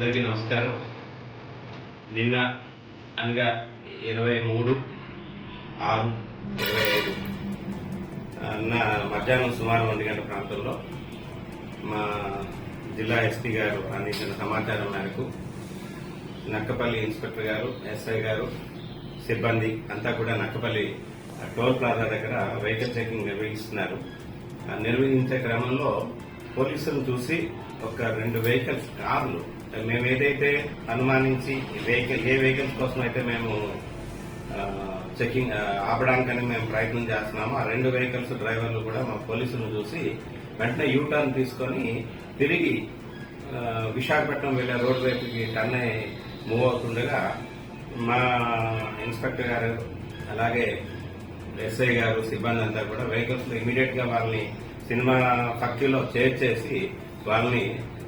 అందరికీ నమస్కారం. నిన్న అనగా ఇరవై మూడు ఆరు ఇరవై ఐదు అన్న మధ్యాహ్నం సుమారు రెండు గంటల ప్రాంతంలో మా జిల్లా ఎస్పీ గారు అందించిన సమాచారం మేరకు నక్కపల్లి ఇన్స్పెక్టర్ గారు ఎస్ఐ గారు సిబ్బంది అంతా కూడా నక్కపల్లి టోల్ ప్లాజా దగ్గర వెహికల్ చెకింగ్ నిర్వహిస్తున్నారు. నిర్వహించే క్రమంలో పోలీసులు చూసి ఒక రెండు వెహికల్స్ కార్లు మేము ఏదైతే అనుమానించి వెహికల్ ఏ వెహికల్స్ కోసం అయితే మేము చెకింగ్ ఆపడానికని మేము ప్రయత్నం చేస్తున్నాము ఆ రెండు వెహికల్స్ డ్రైవర్లు కూడా మా పోలీసులు చూసి వెంటనే యూ టర్న్ తీసుకొని తిరిగి విశాఖపట్నం వెళ్ళే రోడ్ వైపుకి టర్న్ మూవ్ అవుతుండగా మా ఇన్స్పెక్టర్ గారు అలాగే ఎస్ఐ గారు సిబ్బంది అంతా కూడా వెహికల్స్ ఇమీడియట్గా వాళ్ళని సినిమా ఫ్యాక్టరీలో చేర్చేసి వాళ్ళని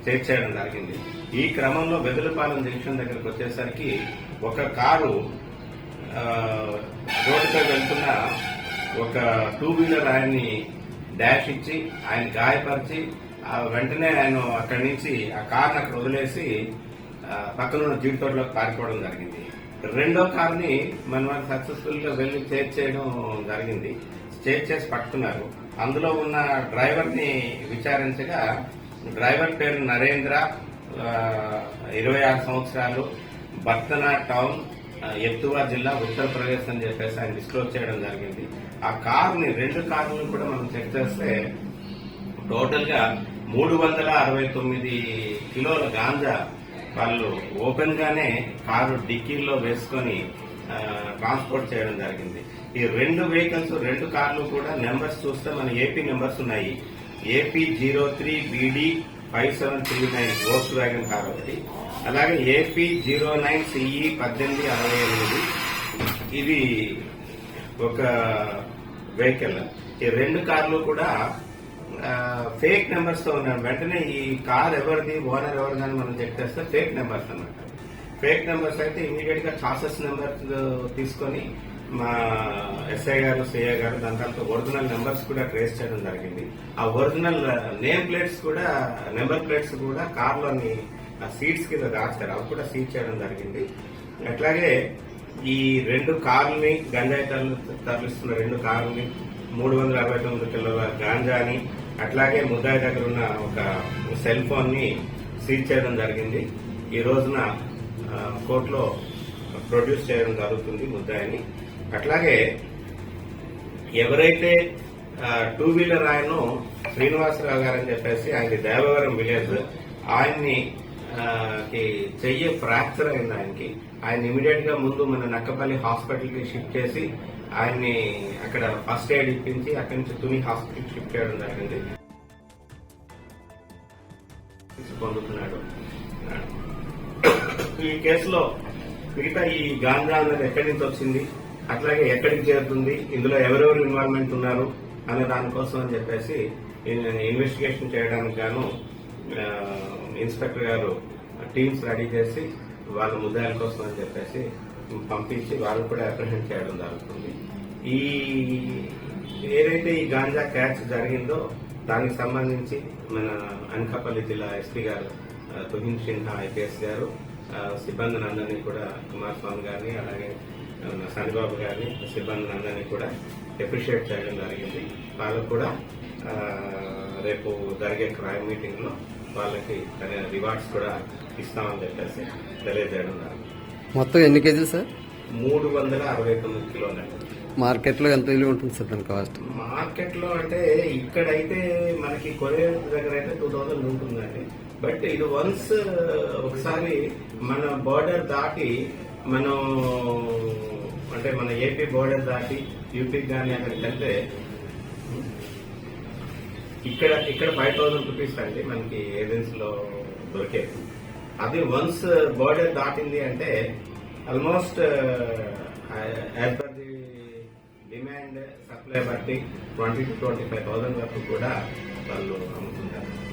చేర్చేయడం జరిగింది. ఈ క్రమంలో వెదులపాలెం జంక్షన్ దగ్గరకు వచ్చేసరికి ఒక కారు రోడ్డుపై వెళ్తున్న ఒక టూ వీలర్ ఆయన్ని డాష్ ఇచ్చి ఆయన గాయపరిచి ఆ వెంటనే ఆయన అక్కడి నుంచి ఆ కార్ని అక్కడ వదిలేసి పక్కనున్న పక్కన పారిపోవడం జరిగింది. రెండో కార్ని మన వాళ్ళు సక్సెస్ఫుల్గా వెళ్ళి చేర్చేయడం జరిగింది. చేర్చేసి పట్టుకున్నారు. అందులో ఉన్న డ్రైవర్ని విచారించగా డ్రైవర్ పేరు నరేంద్ర ఇరవై ఆరు సంవత్సరాలు బర్తనా టౌన్ ఎత్తువా జిల్లా ఉత్తరప్రదేశ్ అని చెప్పేసి ఆయన డిస్క్లోజ్ చేయడం జరిగింది. ఆ కార్ని రెండు కార్లను కూడా మనం చెక్ చేస్తే టోటల్గా మూడు వందల అరవై తొమ్మిది కిలోల గాంజా వాళ్ళు ఓపెన్ గానే కారు డిక్కీల్లో వేసుకొని ట్రాన్స్పోర్ట్ చేయడం జరిగింది. ఈ రెండు వెహికల్స్ రెండు కార్లు కూడా నెంబర్స్ చూస్తే మన ఏపీ నెంబర్స్ ఉన్నాయి. AP zero three BD five seven three nine Volkswagen car ఒకటి అలాగే ఏపీ జీరో నైన్ సిఈ పద్దెనిమిది అరవై ఎనిమిది ఇది ఒక వెహికల్ ఈ రెండు కార్లు కూడా ఫేక్ నెంబర్స్తో ఉన్నాడు వెంటనే ఈ కార్ ఎవరిది ఓనర్ ఎవరిది అని మనం చెక్ చేస్తే ఫేక్ నెంబర్స్ అన్నమాట. ఫేక్ నెంబర్స్ అయితే ఇమీడియట్గా చాసెస్ నెంబర్ తీసుకొని మా ఎస్ఐ గారు సిఐ గారు దాని తర్వాత ఒరిజినల్ నెంబర్స్ కూడా ట్రేస్ చేయడం జరిగింది. ఆ ఒరిజినల్ నేమ్ ప్లేట్స్ కూడా నెంబర్ ప్లేట్స్ కూడా కార్లోని సీట్స్ కింద దాచారు. అవి కూడా సీట్ చేయడం జరిగింది. అట్లాగే ఈ రెండు కార్లని గంజాయి తరలిస్తున్న రెండు కార్లని మూడు వందల అరవై తొమ్మిది కిలోల గాంజాని అట్లాగే ముద్దాయి దగ్గర ఉన్న ఒక సెల్ ఫోన్ని సీజ్ చేయడం జరిగింది. ఈ రోజున కోర్టులో ప్రొడ్యూస్ చేయడం జరుగుతుంది ముద్దాయిని. అట్లాగే ఎవరైతే టూ వీలర్ ఆయన శ్రీనివాసరావు గారు అని చెప్పేసి ఆయన దేవవరం విలేజ్ ఆయన్ని చెయ్యి ఫ్రాక్చర్ అయింది ఆయనకి. ఆయన ఇమీడియట్గా ముందు మన నక్కపల్లి హాస్పిటల్కి షిఫ్ట్ చేసి ఆయన్ని అక్కడ ఫస్ట్ ఎయిడ్ ఇప్పించి అక్కడి నుంచి తుని హాస్పిటల్ షిఫ్ట్ చేయడం జరిగింది. పొందుతున్నాడు. ఈ కేసులో మిగతా ఈ గాంజా అనేది ఎక్కడి నుంచి వచ్చింది? అట్లాగే ఎక్కడికి చేరుతుంది ఇందులో ఎవరెవరు ఇన్వాల్వ్మెంట్ ఉన్నారు అనే దానికోసం అని చెప్పేసి ఇన్వెస్టిగేషన్ చేయడానికి గాను ఇన్స్పెక్టర్ గారు టీమ్స్ రెడీ చేసి వాళ్ళ ముద్దాయిల కోసం అని చెప్పేసి పంపించి వాళ్ళు కూడా అప్రహెండ్ చేయడం జరుగుతుంది. ఈ ఏదైతే ఈ గాంజా క్యాచ్ జరిగిందో దానికి సంబంధించి మన అనకాపల్లి జిల్లా ఎస్పీ గారు తుహిన్ సిన్హా ఐపీఎస్ గారు సిబ్బందిని అందరినీ కూడా కుమారస్వామి గారిని అలాగే శనిబాబు గారిని సిబ్బందిని అందరినీ కూడా అప్రిషియేట్ చేయడం జరిగింది. వాళ్ళకు కూడా రేపు జరిగే క్రైమ్ మీటింగ్లో వాళ్ళకి రివార్డ్స్ కూడా ఇస్తామని చెప్పేసి తెలియజేయడం జరిగింది. మొత్తం ఎన్ని కేజీలు సార్? మూడు వందల అరవై తొమ్మిది కిలోలు మార్కెట్లో ఎంత విలువ ఉంటుంది సార్ దాని కాస్ట్ మార్కెట్లో అంటే ఇక్కడైతే మనకి కొరియర్ దగ్గర అయితే టూ థౌసండ్ ఉంటుందండి. బట్ ఇది వన్స్ uh, ఒకసారి మన బోర్డర్ దాటి మనం అంటే మన ఏపీ బోర్డర్ దాటి యూపీకి కానీ అక్కడికి వెళ్తే ఇక్కడ ఇక్కడ ఫైవ్ థౌసండ్ రూపీస్ అండి మనకి ఏజెన్సీలో దొరికేది అది వన్స్ బోర్డర్ uh, దాటింది అంటే almost as per the demand supply బట్టి twenty to twenty five thousand వరకు కూడా వాళ్ళు అమ్ముతుంటారు